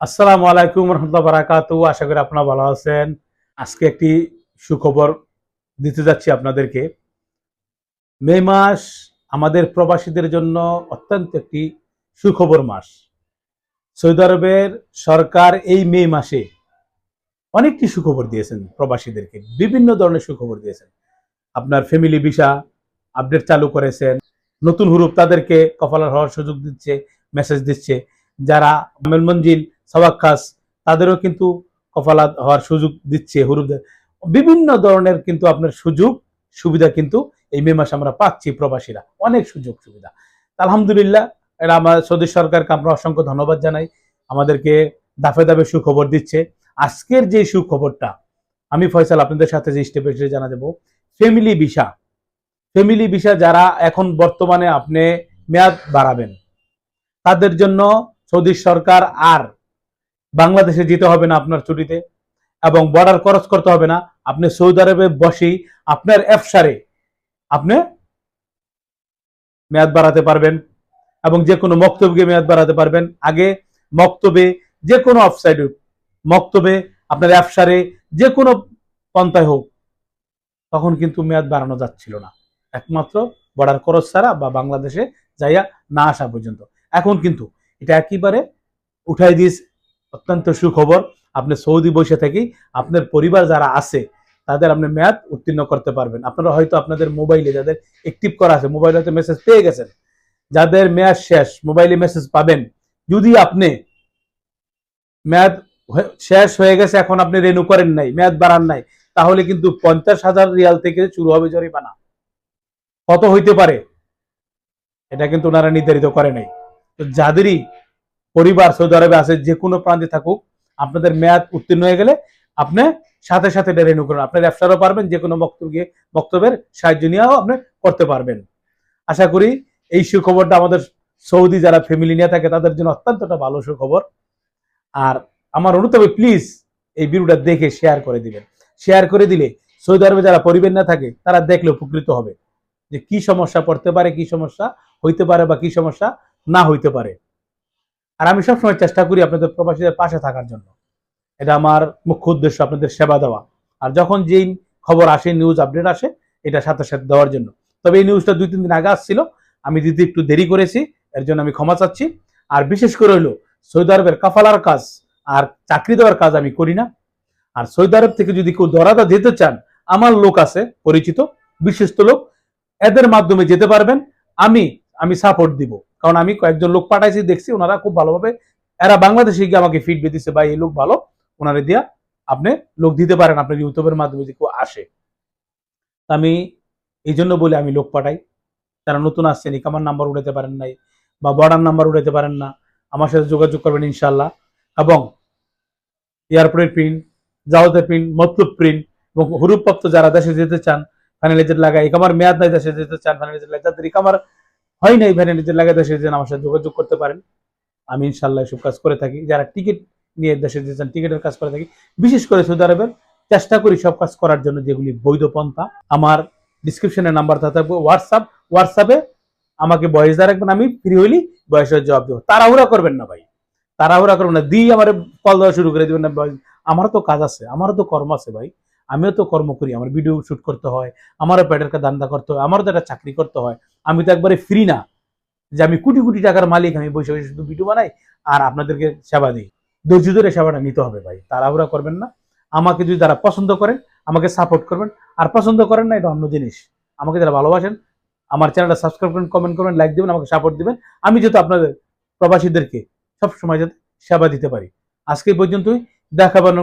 আসসালামু আলাইকুম রহমতুল্লাহ বারাকাতু আশা করি আপনারা ভালো আছেন। আজকে একটি সুখবর দিতে যাচ্ছি আপনাদেরকে। মে মাস আমাদের প্রবাসীদের জন্য অত্যন্ত একটি সুখবর মাস। সৌদি আরবের সরকার এই মে মাসে অনেকটি সুখবর দিয়েছেন প্রবাসীদেরকে। বিভিন্ন ধরনের সুখবর দিয়েছেন। আপনার ফ্যামিলি ভিসা আপডেট চালু করেছেন। নতুন হুরুপ তাদেরকে কপালার হওয়ার সুযোগ দিচ্ছে, মেসেজ দিচ্ছে। যারা আমেল মঞ্জিল সবাক্কাস তাদেরও কিন্তু কফালাত হওয়ার সুযোগ দিচ্ছে হুরুপদের বিভিন্ন ধরনের কিন্তু আপনার সুযোগ, সুবিধা কিন্তু এই মে মাসে আমরা পাচ্ছি প্রবাসীরা। অনেক সুযোগ সুবিধা। আলহামদুলিল্লাহ, এরা আমার সৌদি সরকারকে আমরা অসংখ্য ধন্যবাদ জানাই। আমাদেরকে দাফে দাফে সুখবর দিচ্ছে। আজকের যে সুখবরটা, আমি ফয়সাল আপনাদের সাথে যে স্টেপে স্টেপে জানা দেবো। Family visa. ফ্যামিলি ভিসা যারা এখন বর্তমানে আপনি মেয়াদ বাড়াবেন, তাদের জন্য সৌদি সরকার আর বাংলাদেশে যেতে হবে না আপনার ছুটিতে এবং বর্ডার খরচ করতে হবে না। আপনি সৌদি আরবে বসেই আপনার এফসারে আপনি মেয়াদ বাড়াতে পারবেন এবং যে কোনো মক্তব্যে মেয়াদ বাড়াতে পারবেন। আগে মক্তবে যে কোনো অফসাইড হোক, মক্তবে আপনার অ্যাপসারে যে কোনো পন্থায় হোক, তখন কিন্তু মেয়াদ বাড়ানো যাচ্ছিল না। একমাত্র বর্ডার খরচ ছাড়া বা বাংলাদেশে যাইয়া না আসা পর্যন্ত। এখন কিন্তু এটা একেবারে উঠাই দিয়েছে অত্যন্ত সুখবর। আপনি সৌদি বসে থেকেই আপনার পরিবার যারা আছে, তাদের আপনি মেয়াদ উত্তীর্ণ করতে পারবেন। আপনারা হয়তো আপনাদের মোবাইলে যাদের অ্যাক্টিভ করা আছে, মোবাইলে হয়তো মেসেজ পেয়ে গেছেন। যাদের মেয়াদ শেষ, মোবাইলে মেসেজ পাবেন। যদি আপনি মেয়াদ শেষ হয়ে গেছে, এখন আপনি রেনু করেন নাই, মেয়াদ বাড়ান নাই, তাহলে কিন্তু পঞ্চাশ হাজার রিয়াল থেকে শুরু হবে জরিমানা। কত হইতে পারে? এটা কিন্তু ওনারা নির্ধারিত করে নাই। তো যাদেরই পরিবার সৌদি আরবে আছে, যে কোনো প্রান্তে থাকুক, আপনাদের মেয়াদ উত্তীর্ণ হয়ে গেলে আপনি সাথে সাথে এটা রেনু করুন। আপনার ব্যবসারও পারবেন, যে কোনো বক্তব্য বক্তব্যের সাহায্য নিয়েও আপনি করতে পারবেন। আশা করি এই সুখবরটা আমাদের সৌদি যারা ফ্যামিলি নিয়ে থাকে, তাদের জন্য অত্যন্ত একটা ভালো সুখবর। আর আমার অনুরোধ হবে প্লিজ এই ভিডিওটা দেখে শেয়ার করে দিবেন। শেয়ার করে দিলে সৌদি আরবে যারা পরিবার না থাকে, তারা দেখলে উপকৃত হবে। যে কি সমস্যা পড়তে পারে, কি সমস্যা হইতে পারে বা কি সমস্যা না হইতে পারে। আর আমি সবসময় চেষ্টা করি আপনাদের প্রবাসীদের পাশে থাকার জন্য। এটা আমার মুখ্য উদ্দেশ্য, আপনাদের সেবা দেওয়া। আর যখন যেই খবর আসে নিউজ আপডেট আসে, এটা সাথে সাথে দেওয়ার জন্য। তবে এই নিউজটা দুই, তিন দিন আগে আসছিল। আমি দিতে একটু দেরি করেছি, এর জন্য আমি ক্ষমা চাচ্ছি। আর বিশেষ করে হলো, সৌদি আরবের কাফালার কাজ আর চাকরি দেওয়ার কাজ আমি করি না। আর সৌদি আরব থেকে যদি কেউ দরাদা যেতে চান, আমার লোক আছে, পরিচিত বিশ্বস্ত লোক, এদের মাধ্যমে যেতে পারবেন। আমি আমি সাপোর্ট দিব। কারণ আমি কয়েকজন লোক পাঠাইছি, দেখছি ওনারা খুব ভালোভাবে, এরা বাংলাদেশে গিয়ে আমাকে ফিডব্যাক দিচ্ছে বা এই লোক ভালো, ওনারে দিয়া আপনি লোক দিতে পারেন, আপনার ইউটিউবের মাধ্যমে যদি কেউ আসে। আমি এই জন্য বলে, আমি লোক পাঠাই। যারা নতুন আসছেন ইকামার নাম্বার উঠাতে পারেন নাই বা বর্ডার নাম্বার উঠাতে পারেন না, আমার সাথে যোগাযোগ করবেন ইনশাল্লাহ এবং এয়ারপোর্টের প্রিন্ট জাহাজের প্রিন্ট মতলব প্রিন্ট এবং হুরুপ্রাপ্ত যারা দেশে যেতে চান ফাইনালাইজের লাগায় ইকামার মেয়াদ নাই, দেশে যেতে চান ফাইনালাইজের লাগে যাদের ইকামার হয় না নাই ফাইনালাইজের লাগায় দেশে যেন আমার সাথে যোগাযোগ করতে পারেন। আমি ইনশাল্লাহ এসব কাজ করে থাকি। যারা টিকিট নিয়ে দেশে যেতে টিকিটের কাজ করে থাকি, বিশেষ করে সৌদি আরবের, চেষ্টা করি সব কাজ করার জন্য যেগুলি বৈধ পন্থা। আমার ডিসক্রিপশনে নাম্বার থাকবে হোয়াটসঅ্যাপ হোয়াটসঅ্যাপে আমাকে বয়স দেওয়া রাখবেন, আমি ফ্রি হইলি বয়সের জবাব দেবো। তাড়াহুড়া করবেন না ভাই, তাড়াহুড়া করবেন না। দিই আমার কল দেওয়া শুরু করে দেবেন না আমারও তো কাজ আছে, আমারও তো কর্ম আছে ভাই। আমিও তো কর্ম করি, আমার ভিডিও শুট করতে হয়, আমারও পেটের কা দান্দা করতে হয়, আমারও তো একটা চাকরি করতে হয়। আমি তো একবারে ফ্রি না। যে আমি কোটি কোটি টাকার মালিক, আমি বসে বসে শুধু ভিডিও বানাই আর আপনাদেরকে সেবা দিই। ধৈর্য ধরে সেবাটা নিতে হবে ভাই, তাড়াহুড়া করবেন না। আমাকে যদি যারা পছন্দ করেন, আমাকে সাপোর্ট করবেন। আর পছন্দ করেন না, এটা অন্য জিনিস। আমাকে যারা ভালোবাসেন, আমার চ্যানেলটা সাবস্ক্রাইব করেন কমেন্ট করবেন লাইক দিবেন, আমাকে সাপোর্ট দিবেন। আমি যেহেতু আপনাদের প্রবাসীদেরকে সবসময় যাতে সেবা দিতে পারি। আজকে পর্যন্তই। দেখাবার